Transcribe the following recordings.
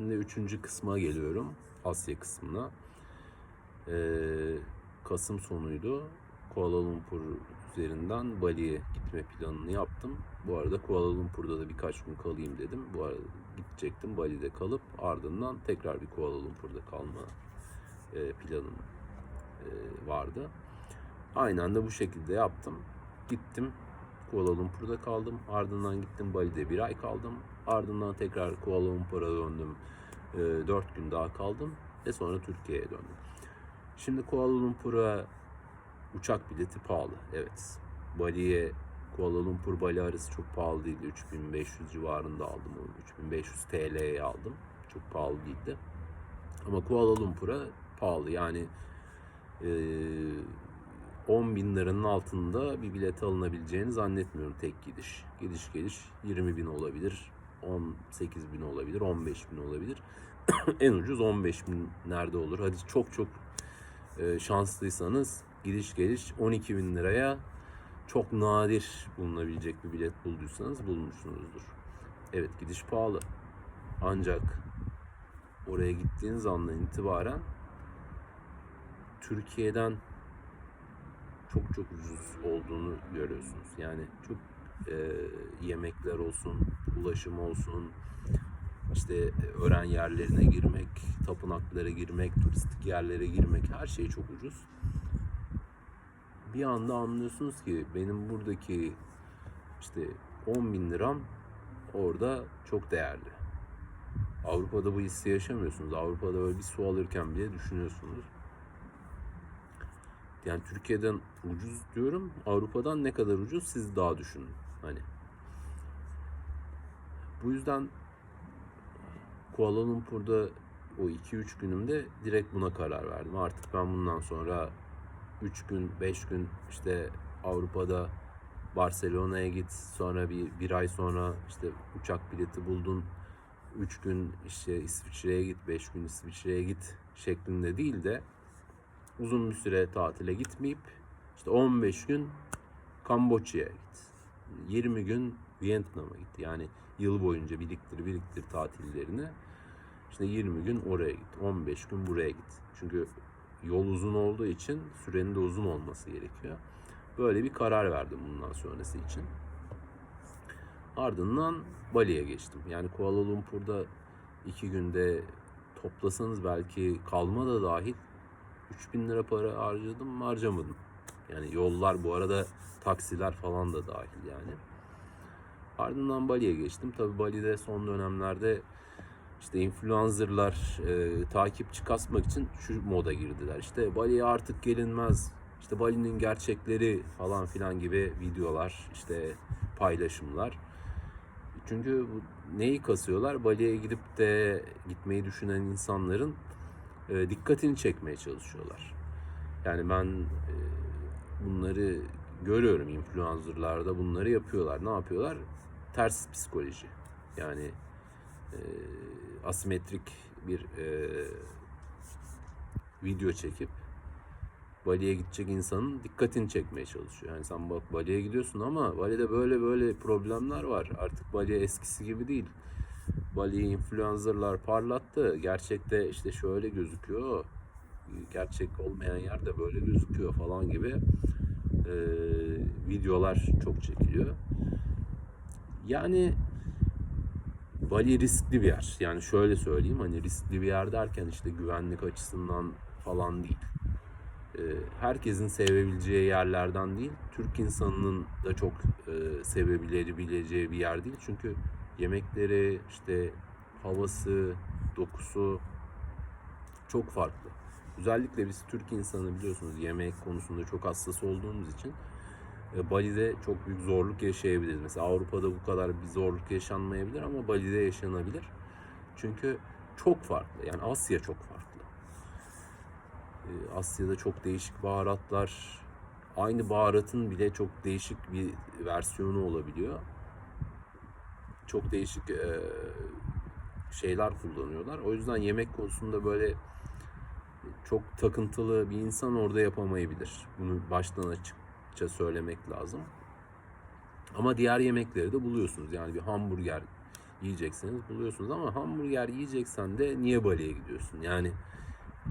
Şimdi üçüncü kısma geliyorum. Asya kısmına. Ee, Kasım sonuydu. Kuala Lumpur üzerinden Bali'ye gitme planını yaptım. Bu arada Kuala Lumpur'da da birkaç gün kalayım dedim. Bu arada gidecektim Bali'de kalıp ardından tekrar bir Kuala Lumpur'da kalma e, planım e, vardı. Aynı anda bu şekilde yaptım. Gittim Kuala Lumpur'da kaldım. Ardından gittim Bali'de bir ay kaldım. Ardından tekrar Kuala Lumpur'a döndüm. E, dört gün daha kaldım ve sonra Türkiye'ye döndüm. Şimdi Kuala Lumpur'a uçak bileti pahalı. Evet. Bali'ye Kuala Lumpur Bali arası çok pahalı değildi. 3500 civarında aldım onu. 3500 TL'ye aldım. Çok pahalı değildi. Ama Kuala Lumpur'a pahalı. Yani eee 10 bin liranın altında bir bilet alınabileceğini zannetmiyorum tek gidiş. Gidiş geliş 20 bin olabilir, 18 bin olabilir, 15 bin olabilir. en ucuz 15 bin nerede olur? Hadi çok çok e, şanslıysanız gidiş geliş 12 bin liraya çok nadir bulunabilecek bir bilet bulduysanız bulmuşsunuzdur. Evet gidiş pahalı. Ancak oraya gittiğiniz andan itibaren Türkiye'den çok çok ucuz olduğunu görüyorsunuz. Yani çok e, yemekler olsun, ulaşım olsun, işte öğren yerlerine girmek, tapınaklara girmek, turistik yerlere girmek her şey çok ucuz. Bir anda anlıyorsunuz ki benim buradaki işte 10 bin liram orada çok değerli. Avrupa'da bu hissi yaşamıyorsunuz. Avrupa'da böyle bir su alırken bile düşünüyorsunuz. Yani Türkiye'den ucuz diyorum. Avrupa'dan ne kadar ucuz siz daha düşünün. Hani. Bu yüzden Kuala Lumpur'da o 2-3 günümde direkt buna karar verdim. Artık ben bundan sonra 3 gün, 5 gün işte Avrupa'da Barcelona'ya git. Sonra bir, bir ay sonra işte uçak bileti buldun. 3 gün işte İsviçre'ye git, 5 gün İsviçre'ye git şeklinde değil de uzun bir süre tatile gitmeyip işte 15 gün Kamboçya'ya git. 20 gün Vietnam'a git. Yani yıl boyunca biriktir biriktir tatillerini. İşte 20 gün oraya git. 15 gün buraya git. Çünkü yol uzun olduğu için sürenin de uzun olması gerekiyor. Böyle bir karar verdim bundan sonrası için. Ardından Bali'ye geçtim. Yani Kuala Lumpur'da iki günde toplasanız belki kalma da dahil 3000 lira para harcadım mı harcamadım. Yani yollar bu arada taksiler falan da dahil yani. Ardından Bali'ye geçtim. Tabi Bali'de son dönemlerde işte influencerlar e, takipçi kasmak için şu moda girdiler. İşte Bali'ye artık gelinmez. İşte Bali'nin gerçekleri falan filan gibi videolar, işte paylaşımlar. Çünkü neyi kasıyorlar? Bali'ye gidip de gitmeyi düşünen insanların e, dikkatini çekmeye çalışıyorlar. Yani ben e, bunları görüyorum influencerlarda bunları yapıyorlar. Ne yapıyorlar? Ters psikoloji. Yani e, asimetrik bir e, video çekip Bali'ye gidecek insanın dikkatini çekmeye çalışıyor. Yani sen bak Bali'ye gidiyorsun ama Bali'de böyle böyle problemler var. Artık Bali eskisi gibi değil. Bali influencerlar parlattı. Gerçekte işte şöyle gözüküyor. Gerçek olmayan yerde böyle gözüküyor falan gibi e, videolar çok çekiliyor. Yani Bali riskli bir yer. Yani şöyle söyleyeyim hani riskli bir yer derken işte güvenlik açısından falan değil. E, herkesin sevebileceği yerlerden değil. Türk insanının da çok e, sevebileceği bir yer değil. Çünkü yemekleri, işte havası, dokusu çok farklı. Özellikle biz Türk insanı biliyorsunuz yemek konusunda çok hassas olduğumuz için e, Bali'de çok büyük zorluk yaşayabiliriz. Mesela Avrupa'da bu kadar bir zorluk yaşanmayabilir ama Bali'de yaşanabilir. Çünkü çok farklı. Yani Asya çok farklı. E, Asya'da çok değişik baharatlar, aynı baharatın bile çok değişik bir versiyonu olabiliyor çok değişik e, şeyler kullanıyorlar. O yüzden yemek konusunda böyle çok takıntılı bir insan orada yapamayabilir. Bunu baştan açıkça söylemek lazım. Ama diğer yemekleri de buluyorsunuz. Yani bir hamburger yiyecekseniz buluyorsunuz ama hamburger yiyeceksen de niye Bali'ye gidiyorsun? Yani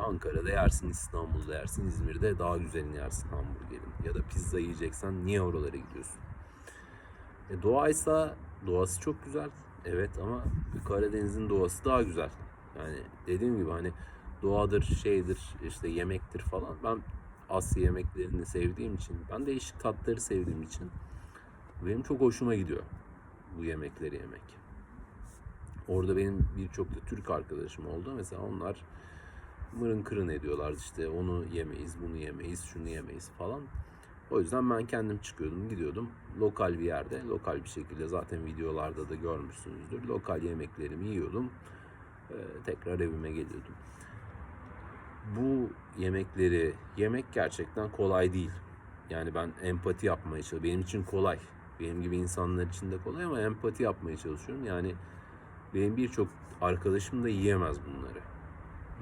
Ankara'da yersin, İstanbul'da yersin, İzmir'de daha güzelini yersin hamburgerin. Ya da pizza yiyeceksen niye oralara gidiyorsun? E, doğaysa doğası çok güzel. Evet ama Karadeniz'in doğası daha güzel. Yani dediğim gibi hani doğadır, şeydir, işte yemektir falan. Ben Asya yemeklerini sevdiğim için, ben değişik tatları sevdiğim için benim çok hoşuma gidiyor bu yemekleri yemek. Orada benim birçok da Türk arkadaşım oldu. Mesela onlar mırın kırın ediyorlar işte onu yemeyiz, bunu yemeyiz, şunu yemeyiz falan. O yüzden ben kendim çıkıyordum, gidiyordum lokal bir yerde, lokal bir şekilde zaten videolarda da görmüşsünüzdür. Lokal yemeklerimi yiyordum, ee, tekrar evime geliyordum. Bu yemekleri yemek gerçekten kolay değil. Yani ben empati yapmaya çalışıyorum. Benim için kolay. Benim gibi insanlar için de kolay ama empati yapmaya çalışıyorum. Yani benim birçok arkadaşım da yiyemez bunları.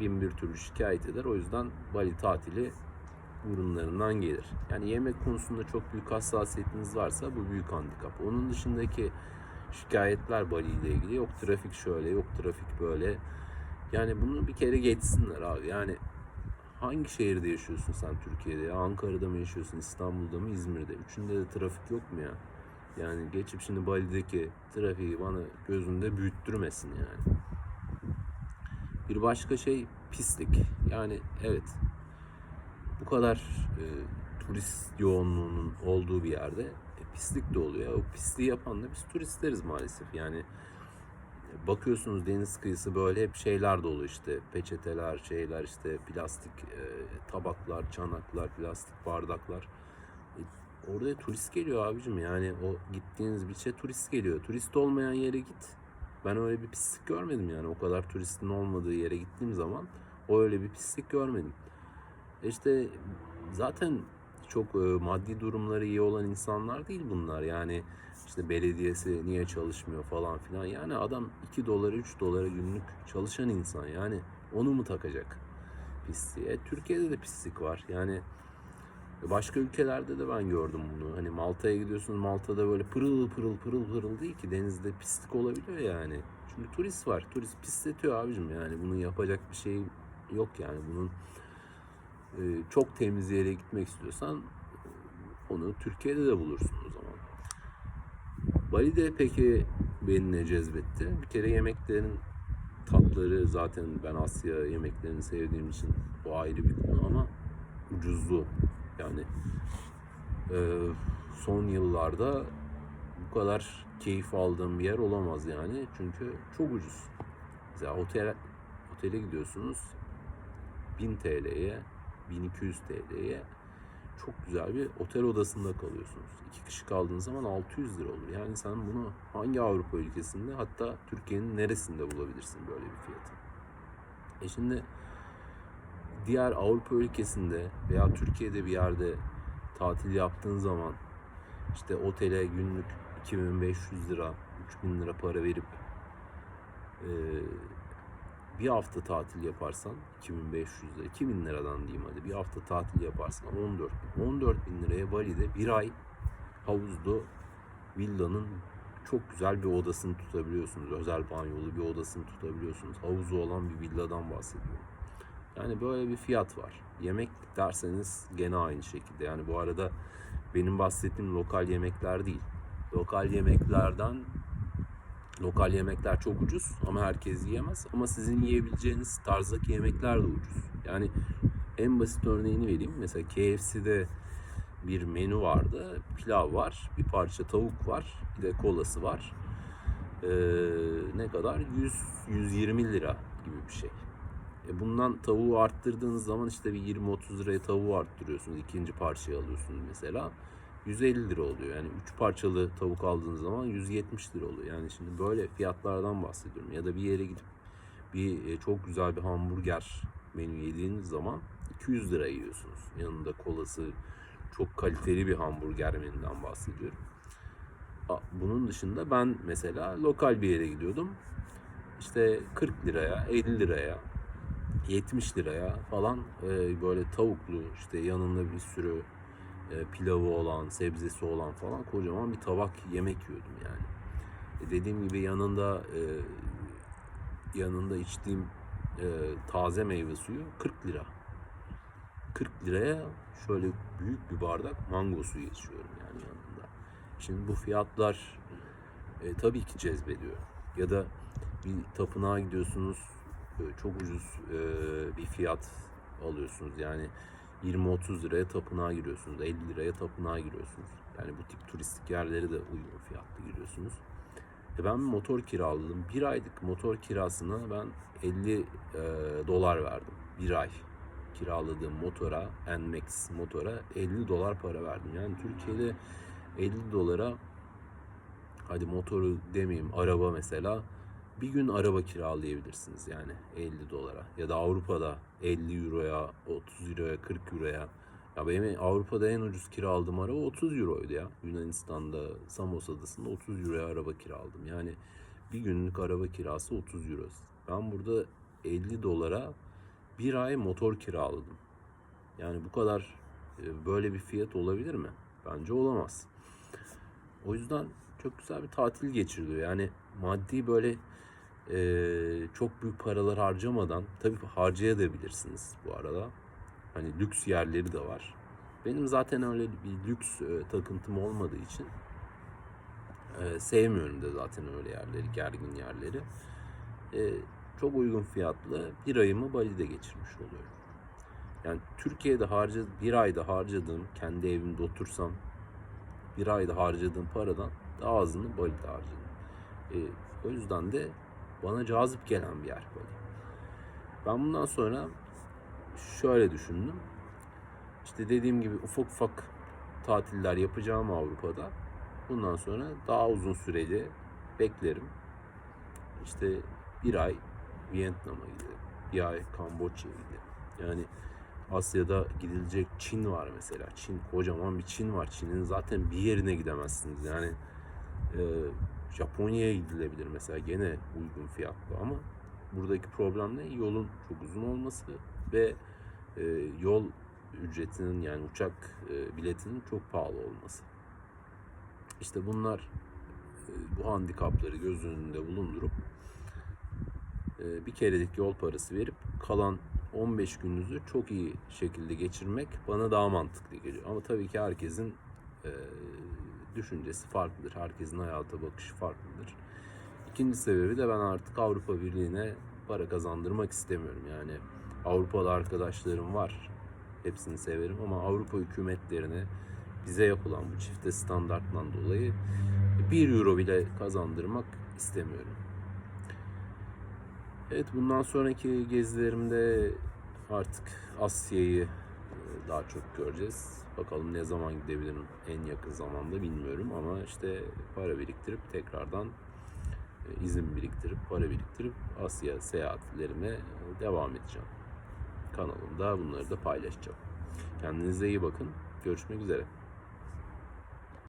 Bin bir türlü şikayet eder. O yüzden Bali tatili burunlarından gelir. Yani yemek konusunda çok büyük hassasiyetiniz varsa bu büyük handikap. Onun dışındaki şikayetler Bali ile ilgili yok trafik şöyle yok trafik böyle. Yani bunu bir kere geçsinler abi. Yani hangi şehirde yaşıyorsun sen Türkiye'de? Ankara'da mı yaşıyorsun, İstanbul'da mı, İzmir'de? Üçünde de trafik yok mu ya? Yani geçip şimdi Bali'deki trafiği bana gözünde büyüttürmesin yani. Bir başka şey pislik. Yani evet bu kadar e, turist yoğunluğunun olduğu bir yerde e, pislik de oluyor. O pisliği yapan da biz turistleriz maalesef. Yani e, bakıyorsunuz deniz kıyısı böyle hep şeyler dolu işte peçeteler, şeyler işte plastik e, tabaklar, çanaklar, plastik bardaklar. E, oraya turist geliyor abicim yani o gittiğiniz bir şey turist geliyor. Turist olmayan yere git. Ben öyle bir pislik görmedim yani o kadar turistin olmadığı yere gittiğim zaman o öyle bir pislik görmedim. İşte zaten çok e, maddi durumları iyi olan insanlar değil bunlar. Yani işte belediyesi niye çalışmıyor falan filan. Yani adam 2 dolara 3 dolara günlük çalışan insan. Yani onu mu takacak pisliğe? Türkiye'de de pislik var. Yani başka ülkelerde de ben gördüm bunu. Hani Malta'ya gidiyorsunuz Malta'da böyle pırıl pırıl pırıl pırıl değil ki denizde pislik olabiliyor yani. Çünkü turist var. Turist pisletiyor abicim yani. Bunun yapacak bir şey yok yani. Bunun çok temiz yere gitmek istiyorsan onu Türkiye'de de bulursun o zaman. Bali'de peki beni ne cezbetti? Bir kere yemeklerin tatları zaten ben Asya yemeklerini sevdiğim için o ayrı bir konu ama ucuzluğu. Yani e, son yıllarda bu kadar keyif aldığım bir yer olamaz yani. Çünkü çok ucuz. Mesela otel, otele gidiyorsunuz 1000 TL'ye 1200 TL'ye çok güzel bir otel odasında kalıyorsunuz. İki kişi kaldığınız zaman 600 lira olur. Yani sen bunu hangi Avrupa ülkesinde hatta Türkiye'nin neresinde bulabilirsin böyle bir fiyatı? E şimdi diğer Avrupa ülkesinde veya Türkiye'de bir yerde tatil yaptığın zaman işte otele günlük 2500 lira, 3000 lira para verip bir hafta tatil yaparsan 2500 lira, 2000 liradan diyeyim hadi bir hafta tatil yaparsan 14 bin. 14 bin liraya Bali'de bir ay havuzlu villanın çok güzel bir odasını tutabiliyorsunuz. Özel banyolu bir odasını tutabiliyorsunuz. Havuzu olan bir villadan bahsediyorum. Yani böyle bir fiyat var. Yemek derseniz gene aynı şekilde. Yani bu arada benim bahsettiğim lokal yemekler değil. Lokal yemeklerden Lokal yemekler çok ucuz ama herkes yiyemez. Ama sizin yiyebileceğiniz tarzdaki yemekler de ucuz. Yani en basit örneğini vereyim. Mesela KFC'de bir menü vardı. Pilav var, bir parça tavuk var, bir de kolası var. Ee, ne kadar? 100-120 lira gibi bir şey. E bundan tavuğu arttırdığınız zaman işte bir 20-30 liraya tavuğu arttırıyorsunuz. ikinci parçayı alıyorsunuz mesela. 150 lira oluyor. Yani 3 parçalı tavuk aldığınız zaman 170 lira oluyor. Yani şimdi böyle fiyatlardan bahsediyorum. Ya da bir yere gidip bir e, çok güzel bir hamburger menü yediğiniz zaman 200 lira yiyorsunuz. Yanında kolası çok kaliteli bir hamburger menüden bahsediyorum. Bunun dışında ben mesela lokal bir yere gidiyordum. İşte 40 liraya, 50 liraya, 70 liraya falan e, böyle tavuklu işte yanında bir sürü pilavı olan, sebzesi olan falan kocaman bir tabak yemek yiyordum yani. E, dediğim gibi yanında e, yanında içtiğim e, taze meyve suyu 40 lira. 40 liraya şöyle büyük bir bardak mango suyu içiyorum yani yanında. Şimdi bu fiyatlar e, tabii ki cezbediyor. Ya da bir tapınağa gidiyorsunuz e, çok ucuz e, bir fiyat alıyorsunuz. Yani 20-30 liraya tapınağa giriyorsunuz. 50 liraya tapınağa giriyorsunuz. Yani bu tip turistik yerlere de uygun fiyatlı giriyorsunuz. E ben motor kiraladım. Bir aylık motor kirasına ben 50 e, dolar verdim. Bir ay kiraladığım motora, NMAX motora 50 dolar para verdim. Yani Türkiye'de 50 dolara hadi motoru demeyeyim araba mesela bir gün araba kiralayabilirsiniz yani 50 dolara. Ya da Avrupa'da 50 euroya, 30 euroya, 40 euroya. Ya benim Avrupa'da en ucuz kiraladığım araba 30 euroydu ya. Yunanistan'da Samos Adası'nda 30 euroya araba kiraladım. Yani bir günlük araba kirası 30 euro. Ben burada 50 dolara bir ay motor kiraladım. Yani bu kadar e, böyle bir fiyat olabilir mi? Bence olamaz. O yüzden çok güzel bir tatil geçiriliyor. Yani maddi böyle çok büyük paralar harcamadan tabii harcayabilirsiniz bu arada. Hani lüks yerleri de var. Benim zaten öyle bir lüks takıntım olmadığı için sevmiyorum da zaten öyle yerleri, gergin yerleri. Çok uygun fiyatlı bir ayımı Bali'de geçirmiş oluyorum. Yani Türkiye'de harca bir ayda harcadığım, kendi evimde otursam bir ayda harcadığım paradan daha azını Bali'de harcadım. E, o yüzden de bana cazip gelen bir yer Bali. Ben bundan sonra şöyle düşündüm. İşte dediğim gibi ufak ufak tatiller yapacağım Avrupa'da. Bundan sonra daha uzun süreli beklerim. İşte bir ay Vietnam'a gidelim. Bir ay Kamboçya'ya gidelim. Yani Asya'da gidilecek Çin var mesela. Çin kocaman bir Çin var. Çin'in zaten bir yerine gidemezsiniz. Yani e, Japonya'ya gidilebilir mesela gene uygun fiyatlı ama buradaki problem ne? Yolun çok uzun olması ve e, yol ücretinin yani uçak e, biletinin çok pahalı olması. İşte bunlar e, bu handikapları göz önünde bulundurup e, bir kerelik yol parası verip kalan 15 gününüzü çok iyi şekilde geçirmek bana daha mantıklı geliyor. Ama tabii ki herkesin e, düşüncesi farklıdır. Herkesin hayata bakışı farklıdır. İkinci sebebi de ben artık Avrupa Birliği'ne para kazandırmak istemiyorum. Yani Avrupalı arkadaşlarım var. Hepsini severim ama Avrupa hükümetlerine bize yapılan bu çifte standarttan dolayı 1 euro bile kazandırmak istemiyorum. Evet bundan sonraki gezilerimde artık Asya'yı daha çok göreceğiz. Bakalım ne zaman gidebilirim en yakın zamanda bilmiyorum ama işte para biriktirip tekrardan e, izin biriktirip para biriktirip Asya seyahatlerime devam edeceğim. Kanalımda bunları da paylaşacağım. Kendinize iyi bakın. Görüşmek üzere.